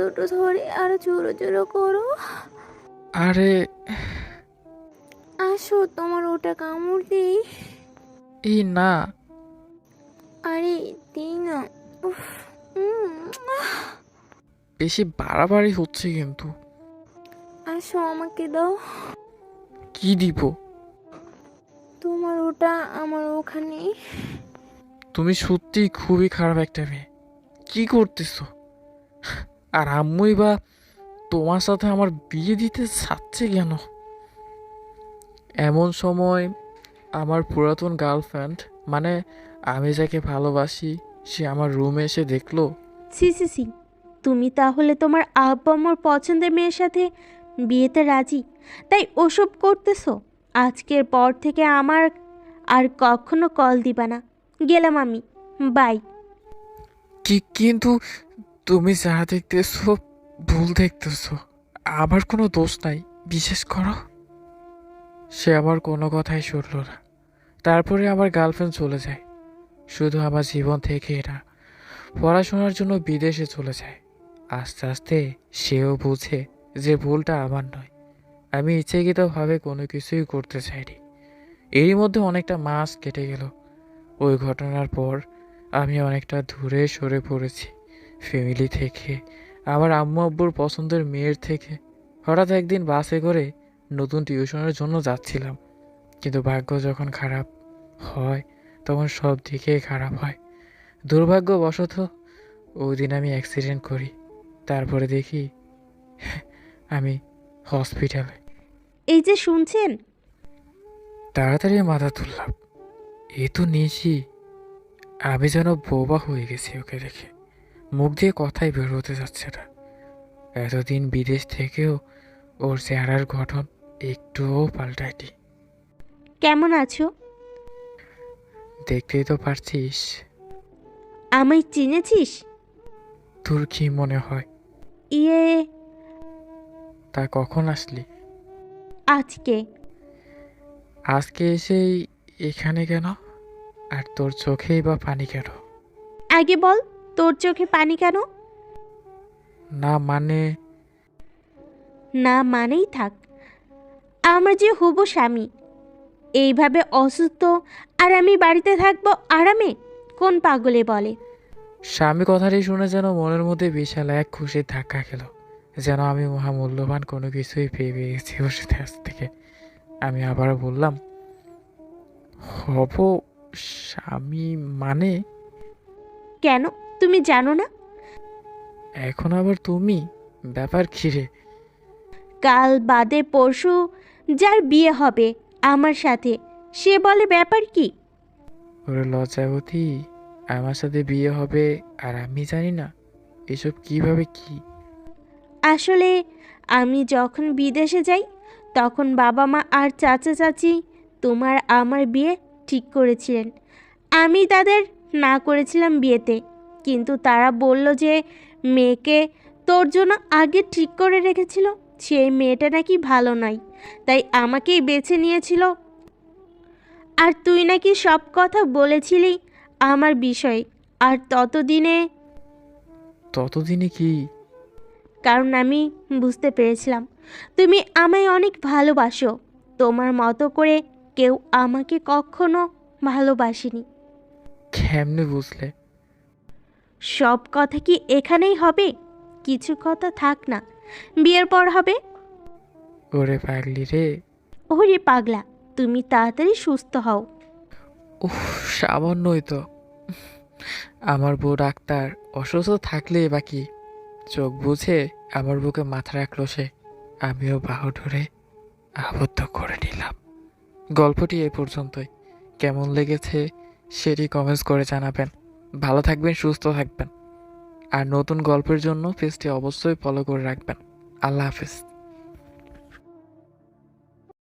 দুটো ধরে আরও জোরো জোরো করো। আরে। আসো তোমার ওটা কামড় দিই। এই না। আরে দিই না। উফ, উম, আহ, বেশি বাড়াবাড়ি হচ্ছে কিন্তু। আসো আমাকে দাও। কি দিব? তোমার ওটা আমার ওখানে। তুমি সত্যিই খুবই খারাপ একটা মেয়ে। কি করতেছো? আর আম্মুই বা তোমার সাথে আমার বিয়ে দিতে চাচ্ছে কেন? এমন সময় আমার পুরাতন গার্লফ্রেন্ড মানে আমি যাকে ভালোবাসি সে আমার রুমে এসে দেখল। সি সি সি তুমি তাহলে তোমার আব্বা আম্মুর পছন্দের মেয়ের সাথে বিয়েতে রাজি? তাই ওসব করতেছো? আজকের পর থেকে আমার আর কখনো কল দিবা না। গেলাম আমি। বাই কি কিন্তু তুমি যা দেখতেছো, ভুল দেখতেছো। আমার কোনো দোষ নাই বিশেষ করো। সে আমার কোনো কথাই শুনল না। তারপরে আমার গার্লফ্রেন্ড চলে যায়। শুধু আমার জীবন থেকে না, পড়াশোনার জন্য বিদেশে চলে যায়। আস্তে আস্তে সেও বুঝে যে ভুলটা আমার নয়। আমি ইচ্ছাকৃতভাবে কোনো কিছুই করতে চাইনি। এরই মধ্যে অনেকটা মাস কেটে গেল। ওই ঘটনার পর আমি অনেকটা দূরে সরে পড়েছি। ফ্যামিলি থেকে আমার আম্মু আব্বুর পছন্দের মেয়ের থেকে। হঠাৎ একদিন বাসে করে নতুন টিউশনের জন্য যাচ্ছিলাম। কিন্তু ভাগ্য যখন খারাপ হয় তখন সব দিকেই খারাপ হয়। দুর্ভাগ্যবশত ওই দিন আমি অ্যাক্সিডেন্ট করি। তারপরে দেখি আমি হসপিটালে এই যে শুনছেন? তাড়াতাড়ি মাথা তুললাম। এ তো নিয়েছি আমি যেন বোবা হয়ে গেছি ওকে দেখে। মুখ দিয়ে কথাই বের হতে যাচ্ছে না। এতদিন বিদেশ থেকেও ওর চেহারার গঠন একটুও পাল্টায়নি। কেমন আছো? দেখতেই তো পারছিস। আমায় চিনেছিস? তোর কি মনে হয়? ইয়ে। তা কখন আসলি? আজকে। আজকে এসেই এখানে কেন? আর তোর চোখেই বা পানি কেন? আগে বল। তোর চোখে পানি কেন? না মানে? না মানেই থাক। আমার যে হবু স্বামী এইভাবে অসুস্থ আর আমি বাড়িতে থাকব আরামে? কোন পাগলে বলে? স্বামী কথাটি শুনে যেন মনের মধ্যে বিশাল এক খুশির ধাক্কা খেল যেন আমি মহামূল্যবান কোনো কিছুই পেয়ে পেয়েছি ওর সাথে আজ থেকে। আমি আবার বললাম হব স্বামী মানে? কেন? তুমি জানো না? এখন আবার তুমি? ব্যাপার খিরে কাল বাদে পরশু যার বিয়ে হবে আমার সাথে সে বলে ব্যাপার কি? ওরে লজ্জাবতী আমার সাথে বিয়ে হবে আর আমি জানি না এসব কীভাবে কি? আসলে আমি যখন বিদেশে যাই তখন বাবা মা আর চাচা চাচি তোমার আমার বিয়ে ঠিক করেছিলেন। আমি তাদের না করেছিলাম বিয়েতে। কিন্তু তারা বলল যে মেয়েকে তোর জন্য আগে ঠিক করে রেখেছিল সেই মেয়েটা নাকি ভালো নয় তাই আমাকেই বেছে নিয়েছিল। আর তুই নাকি সব কথা বলেছিলি আমার বিষয়ে আর ততদিনে ততদিনে কি? কারণ আমি বুঝতে পেরেছিলাম তুমি আমায় অনেক ভালোবাসো তোমার মতো করে কেউ আমাকে কখনো ভালোবাসেনি। কেমনে বুঝলে? সব কথা কি এখানেই হবে? কিছু কথা থাক না। বিয়ের পর হবে? ওরে পাগলি রে। ওরে পাগলা তুমি তাড়াতাড়ি সুস্থ হও। উফ সামান্যই তো। আমার বউ ডাক্তার অসুস্থ থাকলে বাকি চোখ বুঝে আমার বুকে মাথা রাখল সে। আমিও বাহু ধরে আবদ্ধ করে নিলাম। গল্পটি এ পর্যন্তই। কেমন লেগেছে সেটি কমেন্টস করে জানাবেন। ভালো থাকবেন, সুস্থ থাকবেন। আর নতুন গল্পের জন্য পেজটি অবশ্যই ফলো করে রাখবেন। আল্লাহ হাফেজ।